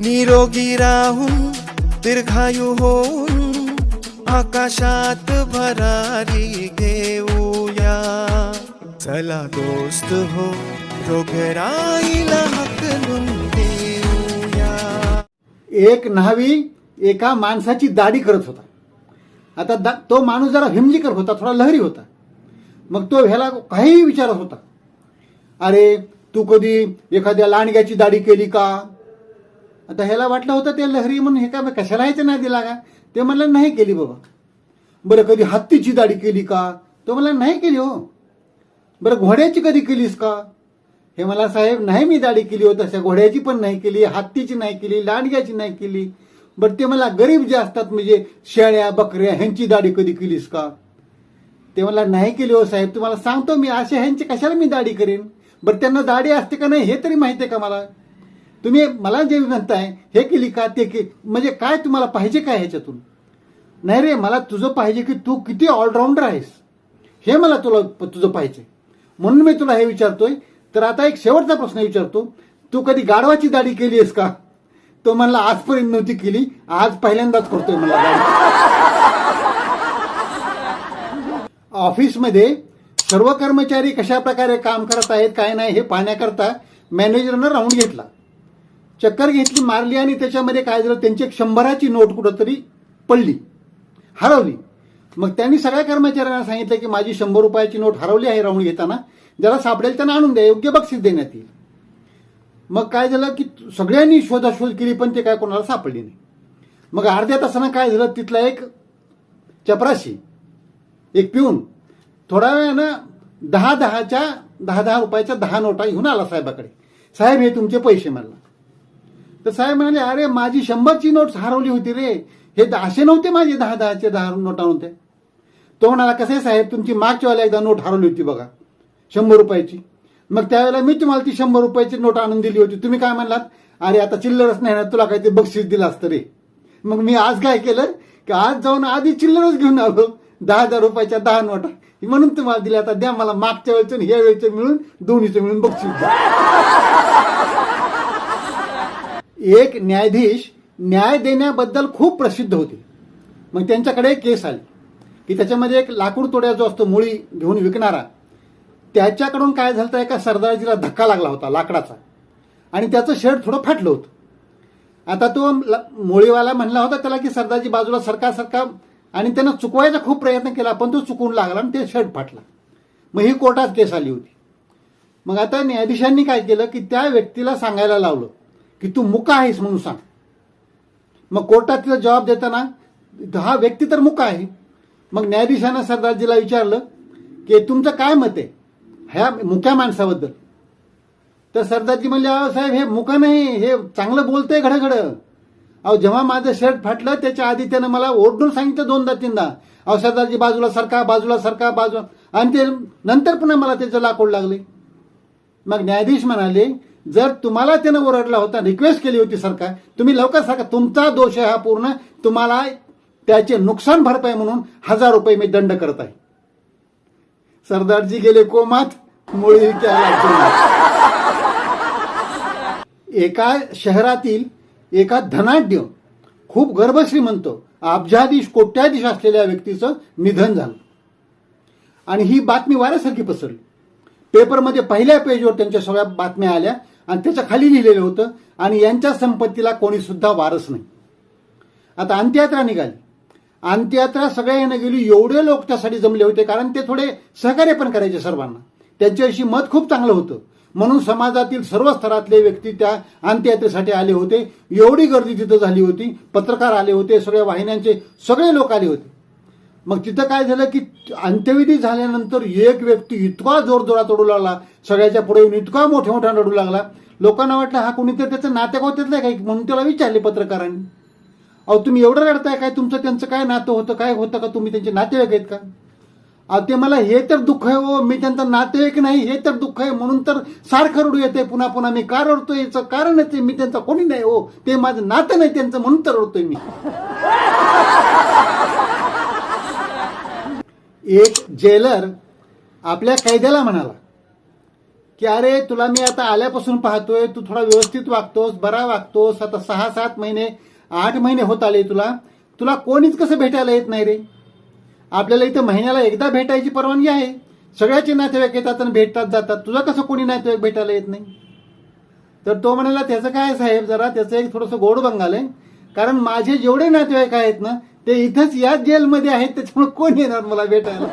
निरोगी राहून दीर्घायू होऊन आकाशात भरारी घेऊया. चला दोस्त हो रोगराईला हकलून देऊया. एक न्हावी एका माणसाची दाढी करत होता. आता दा तो माणूस जरा हिमजीकर होता थोडा लहरी होता. मग तो ह्याला काहीही विचारत होता. अरे तू कधी एखाद्या लांडग्याची दाढी केली का? आता ह्याला वाटलं होतं ते लहरी म्हणून हे काय कशाला ह्याच्या नाही दिला का ते म्हणलं नाही केली बाबा. बरं कधी हत्तीची दाढी केली का? तो म्हणला नाही केली हो. बरं घोड्याची कधी केलीस का? हे मला साहेब नाही मी दाढी केली हो तशा घोड्याची पण नाही केली हत्तीची नाही केली लांडग्याची नाही केली. बरं ते मला गरीब जे असतात म्हणजे शेळ्या बकऱ्या ह्यांची दाढी कधी केलीस का? ते मला नाही केली हो साहेब तुम्हाला सांगतो मी अशा ह्यांची कशाला मी दाढी करेन? बरं त्यांना दाढी असते का नाही हे तरी माहिती आहे का मला? तुम्ही मला जे म्हणताय हे केली का ते की म्हणजे काय तुम्हाला पाहिजे काय ह्याच्यातून? नाही रे मला तुझं पाहिजे की तू किती ऑलराऊंडर आहेस. हे मला तुला तुझं पाहिजे. म्हणून मी तुला हे विचारतोय. तर आता एक शेवटचा प्रश्न विचारतो. तू कधी गाढवाची दाढी केली आहेस का? तो म्हणला आजपर्यंत नव्हती केली. आज पहिल्यांदाच करतोय मला ऑफिसमध्ये सर्व कर्मचारी कशा प्रकारे काम करत आहेत काय नाही हे पाहण्याकरता मॅनेजरनं राऊंड घेतला. चक्कर घेतली मारली आणि त्याच्यामध्ये काय झालं त्यांची एक शंभराची नोट कुठंतरी पडली हरवली. मग त्यांनी सगळ्या कर्मचाऱ्यांना सांगितलं की माझी शंभर रुपयाची नोट हरवली आहे राहून घेताना ज्याला सापडेल त्यांना आणून द्या योग्य बक्षीस देण्यात येईल. मग काय झालं की सगळ्यांनी शोधाशोध केली पण ते काय कोणाला सापडली नाही. मग अर्ध्या तासानं काय झालं तिथला एक चपराशी एक पिऊन थोड्या वेळानं दहा दहाच्या दहा दहा रुपयाच्या दहा नोटा घेऊन आला साहेबाकडे. साहेब हे तुमचे पैसे मला. तर साहेब म्हणाले अरे माझी शंभरची नोट हरवली होती रे. हे असे नव्हते माझे दहा दहाचे दहा नोटा नव्हते तो. म्हणाला आहे साहेब तुमची मागच्या वेळेला एकदा नोट हरवली होती बघा शंभर रुपयाची. मग त्यावेळेला मी तुम्हाला ती शंभर रुपयाची नोट आणून दिली होती. तुम्ही काय म्हणलात? अरे आता चिल्लरच नाही ना तुला काहीतरी ते बक्षीस दिलं असतं रे. मग मी आज काय केलं? की आज जाऊन आधी चिल्लरच घेऊन आलो. दहा हजार रुपयाच्या दहा नोटा. म्हणून तुम्हाला दिल्या आता द्या मला मागच्या वेळचं ह्या वेळचं मिळून दोन्हीचं मिळून बक्षीस द्या. एक न्यायाधीश न्याय देण्याबद्दल खूप प्रसिद्ध होते. मग त्यांच्याकडे एक केस आली की त्याच्यामध्ये एक लाकूड तोड्या जो असतो मुळी घेऊन विकणारा त्याच्याकडून काय झालं तर एका सरदारजीला धक्का लागला होता लाकडाचा. आणि त्याचं शर्ट थोडं फाटलं होतं. आता तो ल- मोळीवाला म्हणला होता त्याला की सरदारजी बाजूला सरका सरका आणि त्यानं चुकवायचा खूप प्रयत्न केला पण तो चुकून लागला आणि ते शर्ट फाटला. मग ही कोर्टात केस आली होती. मग आता न्यायाधीशांनी काय केलं की त्या व्यक्तीला सांगायला लावलं. की तू मुका आहेस म्हणून सांग. मग कोर्टात तिला जबाब देताना हा व्यक्ती तर मुका आहे. मग न्यायाधीशानं सरदारजीला विचारलं की तुमचं काय मत आहे? ह्या मुक्या माणसाबद्दल. तर सरदारजी म्हणले अहो साहेब हे मुका नाही हे चांगलं बोलतंय घडघड. अहो जेव्हा माझं शर्ट फाटलं त्याच्या आधी त्यानं मला ओरडून सांगितलं दोनदा तीनदा. अहो सरदारजी बाजूला सरका बाजूला सरका बाजूला. आणि ते नंतर पुन्हा मला त्याचं लाकूड लागले. मग न्यायाधीश म्हणाले जर तुम्हाला त्यानं ओरडला होता रिक्वेस्ट केली होती सरकार तुम्ही लवकर सरकार तुमचा दोष आहे हा पूर्ण तुम्हाला त्याचे नुकसान भरपाई म्हणून हजार रुपये मी दंड करत आहे. सरदारजी गेले कोमात मुळी एका शहरातील एका धनाढ्य खूप गर्भश्री म्हणतो अब्जाधीश कोट्याधीश असलेल्या व्यक्तीचं निधन झालं. आणि ही बातमी वाऱ्यासारखी पसरली. पेपरमध्ये पहिल्या पेजवर त्यांच्या सगळ्या बातम्या आल्या आणि त्याच्याखाली लिहिलेलं होतं. आणि यांच्या संपत्तीला कोणी सुद्धा वारस नाही. आता अंत्ययात्रा निघाली. अंत्ययात्रा सगळ्यांना गेली. एवढे लोक त्यासाठी जमले होते कारण ते थोडे सहकार्य पण करायचे सर्वांना. त्यांच्याविषयी मत खूप चांगलं होतं. म्हणून समाजातील सर्व स्तरातले व्यक्ती त्या अंत्ययात्रेसाठी आले होते. एवढी गर्दी तिथं झाली होती. पत्रकार आले होते सगळ्या वाहिन्यांचे सगळे लोक आले होते. मग तिथं काय झालं की अंत्यविधी झाल्यानंतर एक व्यक्ती इतका जोरजोरात रडू लागला सगळ्याच्या पुढे येऊन इतका मोठ्या मोठ्या रडू लागला. लोकांना वाटलं हा कोणीतरी त्याचं नात्यात होत्यातलं काय म्हणून त्याला विचारले पत्रकारांनी. अहो तुम्ही एवढं रडताय काय? तुमचं त्यांचं काय नातं होतं? काय होतं का? तुम्ही त्यांचे नातेवाईक आहेत का? अहो ते मला हे तर दुःख आहे हो. मी त्यांचा नातेवाईक नाही हे तर दुःख आहे. म्हणून तर सारखं रडू येते पुन्हा पुन्हा. मी का रडतोय? याचं कारण आहे मी त्यांचा कोणी नाही हो. ते माझं नातं नाही त्यांचं म्हणून तर रडतोय मी. एक जेलर आपल्या कैद्याला म्हणाला की अरे तुला मी आता आल्यापासून पाहतोय तू थोडा व्यवस्थित वागतोस बरा वागतोस आता सहा सात महिने आठ महिने होत आले तुला तुला कोणीच कसं भेटायला येत नाही रे? आपल्याला इथं महिन्याला एकदा भेटायची परवानगी आहे. सगळ्याचे नातेवाईक येतात आणि भेटतात जातात. तुझा कसं कोणी नातेवाईक भेटायला येत नाही? तर तो म्हणाला त्याचं काय साहेब जरा त्याचं एक थोडंसं गोड बंगाल आहे. कारण माझे जेवढे नातेवाईक आहेत ना ते इथंच याच जेलमध्ये आहेत त्याच्यामुळे कोण येणार मला भेटायला?